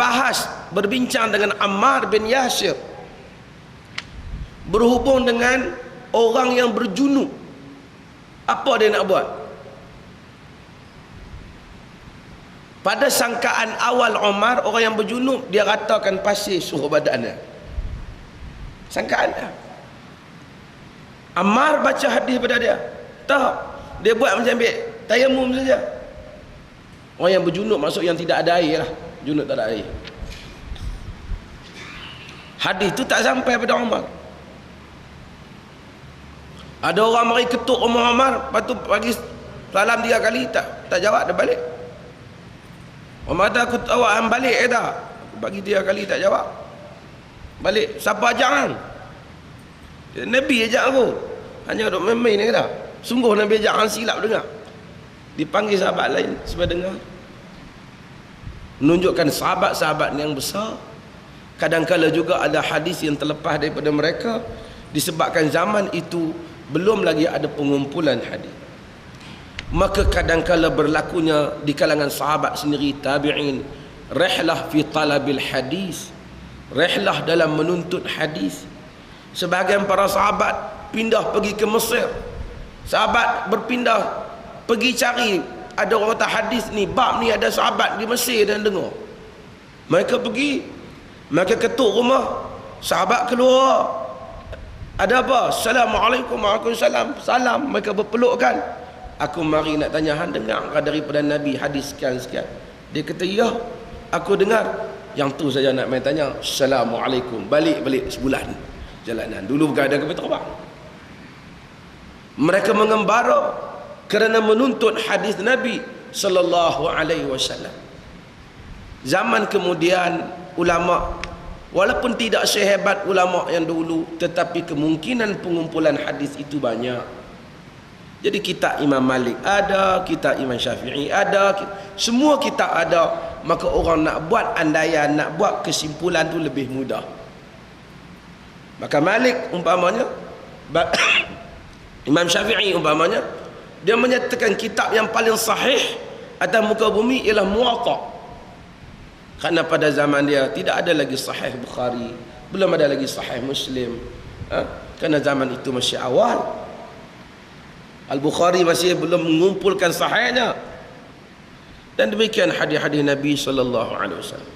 berbahas berbincang dengan Ammar bin Yasir. Berhubung dengan orang yang berjunuk apa dia nak buat? Pada sangkaan awal Omar orang yang berjunuk dia ratakan pasir suhu badannya sangkaan dia. Ammar baca hadis pada dia. Tak. Dia buat macam ambil tayamum saja. Orang yang berjunuk maksud yang tidak ada air lah junuk tak ada air. Hadis tu tak sampai pada Umar ada orang mari ketuk rumah Umar lepas tu pagi salam tiga kali tak tak jawab dia balik. Umar kata aku awak balik ke tak? Aku bagi tiga kali tak jawab. Balik siapa ajak kan? Nabi ajak aku. Hanya duk main-main ni kata sungguh Nabi ajak hang silap dengar. Dipanggil sahabat lain supaya dengar menunjukkan sahabat-sahabat yang besar. Kadang-kala juga ada hadis yang terlepas daripada mereka. Disebabkan zaman itu belum lagi ada pengumpulan hadis. Maka kadang-kala berlakunya di kalangan sahabat sendiri tabi'in rehlah fi talabil hadis. Rehlah dalam menuntut hadis. Sebahagian para sahabat pindah pergi ke Mesir. Sahabat berpindah pergi cari ada orang kata hadis ni bab ni ada sahabat di Mesir dan dengar. Mereka pergi mereka ketuk rumah sahabat keluar. Ada apa? Assalamualaikum waalaikumsalam. Salam mereka berpelukkan. Aku mari nak tanya hang dengar daripada nabi hadis sekian-sekian dia kata ya aku dengar. Yang tu saja nak main tanya assalamualaikum. Balik-balik sebulan jalanan. Dulu bukan ada kapal terbang mereka mengembara kerana menuntut hadis Nabi sallallahu alaihi wasallam. Zaman kemudian ulama walaupun tidak sehebat ulama yang dulu tetapi kemungkinan pengumpulan hadis itu banyak. Jadi kita Imam Malik ada, kita Imam Syafi'i ada, semua kita ada, maka orang nak buat andaian, nak buat kesimpulan tu lebih mudah. Maka Malik umpamanya Imam Syafi'i umpamanya dia menyatakan kitab yang paling sahih atas muka bumi ialah muwatta. Kerana pada zaman dia tidak ada lagi sahih Bukhari belum ada lagi sahih Muslim ha? kerana zaman itu masih awal. Al-Bukhari masih belum mengumpulkan sahihnya. Dan demikian hadis-hadis Nabi sallallahu alaihi wasallam.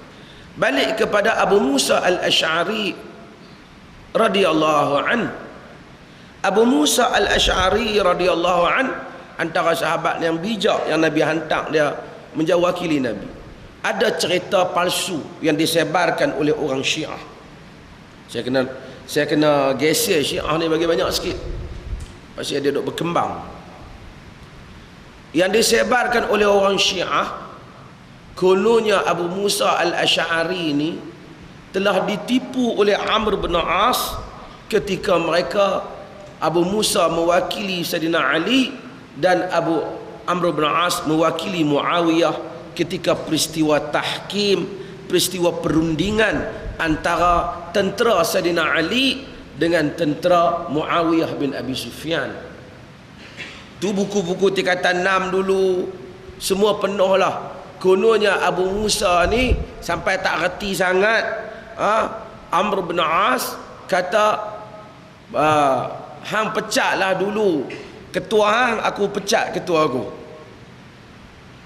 Balik kepada Abu Musa Al-Asy'ari radhiyallahu an. Abu Musa Al-Asy'ari radhiyallahu an antara sahabat yang bijak yang Nabi hantar dia menjawakili Nabi. Ada cerita palsu yang disebarkan oleh orang Syiah. Saya kena saya kena geser Syiah ni bagi banyak sikit. Pasal dia duk berkembang. Yang disebarkan oleh orang Syiah kononnya Abu Musa Al-Asy'ari ni telah ditipu oleh Amr bin As ketika mereka Abu Musa mewakili Sayyidina Ali dan Abu Amr bin As mewakili Muawiyah ketika peristiwa tahkim peristiwa perundingan antara tentera Sayyidina Ali dengan tentera Muawiyah bin Abi Sufyan. Tu buku-buku tingkatan 6 dulu. Semua penuh lah. Kononnya Abu Musa ni sampai tak reti sangat. Ha? Amr bin As kata uh, hang pecatlah dulu ketua hang aku pecat ketua aku.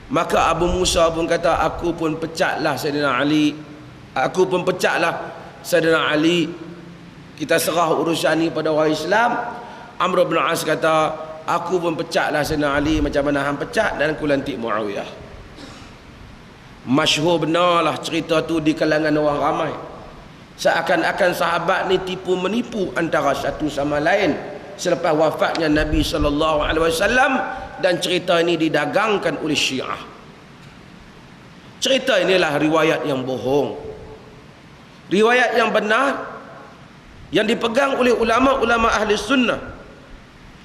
Maka Abu Musa pun kata aku pun pecatlah Sayyidina Ali. Aku pun pecatlah Sayyidina Ali. Kita serah urusan ni pada orang Islam. Amr bin As kata aku pun pecatlah Sayyidina Ali macam mana hang pecat? Dan aku lantik Muawiyah. Masyhur benarlah cerita tu di kalangan orang ramai. Seakan-akan sahabat ni tipu menipu antara satu sama lain selepas wafatnya Nabi sallallahu alaihi wasallam dan cerita ini didagangkan oleh Syiah. Cerita inilah riwayat yang bohong. Riwayat yang benar yang dipegang oleh ulama-ulama ahli sunnah.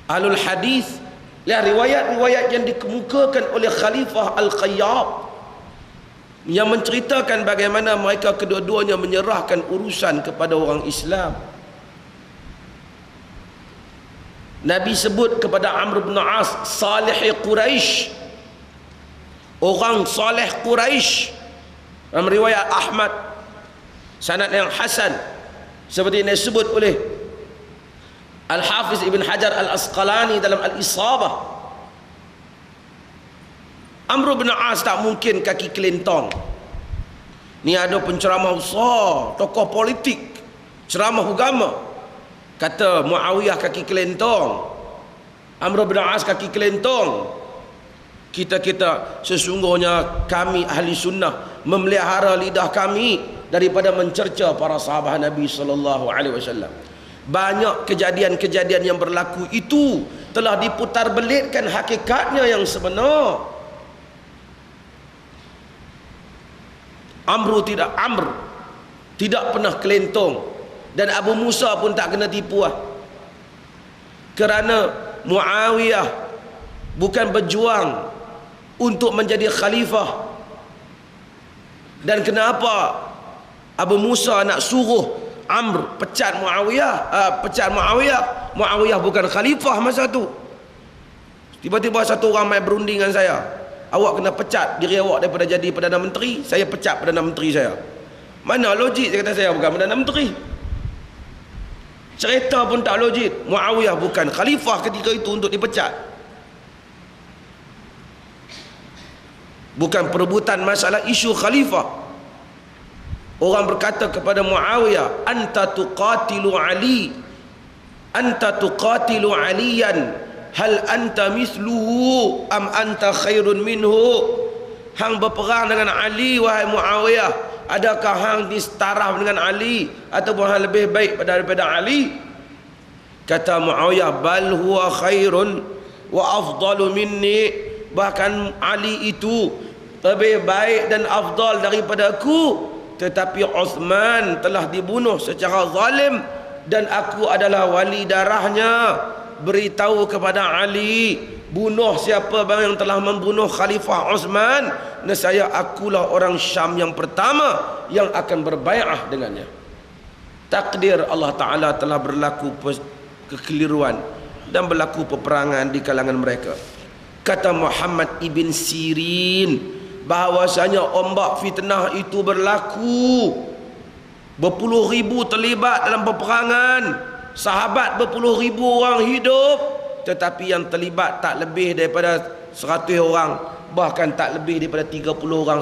Ahlul hadis ya riwayat-riwayat yang dikemukakan oleh Khalifah Al-Qayyab yang menceritakan bagaimana mereka kedua-duanya menyerahkan urusan kepada orang Islam. Nabi sebut kepada Amr bin As salih Quraisy orang salih Quraisy dalam riwayat Ahmad sanad yang hasan seperti yang disebut oleh Al-Hafiz Ibn Hajar Al-Asqalani dalam Al-Isabah. Amr bin As tak mungkin kaki kelentong ni ada penceramah besar tokoh politik ceramah agama kata Muawiyah kaki kelentong. Amr bin As kaki kelentong. Kita-kita sesungguhnya kami ahli sunnah memelihara lidah kami daripada mencerca para sahabat Nabi sallallahu alaihi wasallam. Banyak kejadian-kejadian yang berlaku itu telah diputar belitkan hakikatnya yang sebenar. Amru tidak Amr tidak pernah kelentong dan Abu Musa pun tak kena tipu lah. kerana Muawiyah bukan berjuang untuk menjadi khalifah. Dan kenapa Abu Musa nak suruh Amr pecat Muawiyah? Uh, pecat Muawiyah? Muawiyah bukan khalifah masa tu. Tiba-tiba satu orang main berunding dengan saya. Awak kena pecat diri awak daripada jadi Perdana Menteri saya pecat Perdana Menteri saya. Mana logik saya kata saya bukan Perdana Menteri cerita pun tak logik. Muawiyah bukan khalifah ketika itu untuk dipecat. Bukan perebutan masalah isu khalifah. Orang berkata kepada Muawiyah anta tuqatilu ali. Anta tuqatilu aliyan. Hal anta misluhu am anta khairun minhu? Hang berperang dengan Ali wahai Muawiyah adakah hang disetaraf dengan Ali ataupun hang lebih baik daripada Ali? Kata Muawiyah bal huwa khairun wa afdalu minni. Bahkan Ali itu lebih baik dan afdal daripada aku. Tetapi Uthman telah dibunuh secara zalim dan aku adalah wali darahnya. Beritahu kepada Ali bunuh siapa yang telah membunuh Khalifah Uthman nescaya akulah orang Syam yang pertama yang akan berbai'ah dengannya. Takdir Allah Ta'ala telah berlaku kekeliruan dan berlaku peperangan di kalangan mereka. Kata Muhammad ibn Sirin bahawasanya ombak fitnah itu berlaku. Berpuluh ribu terlibat dalam peperangan. Sahabat berpuluh ribu orang hidup tetapi yang terlibat tak lebih daripada seratus orang bahkan tak lebih daripada tiga puluh orang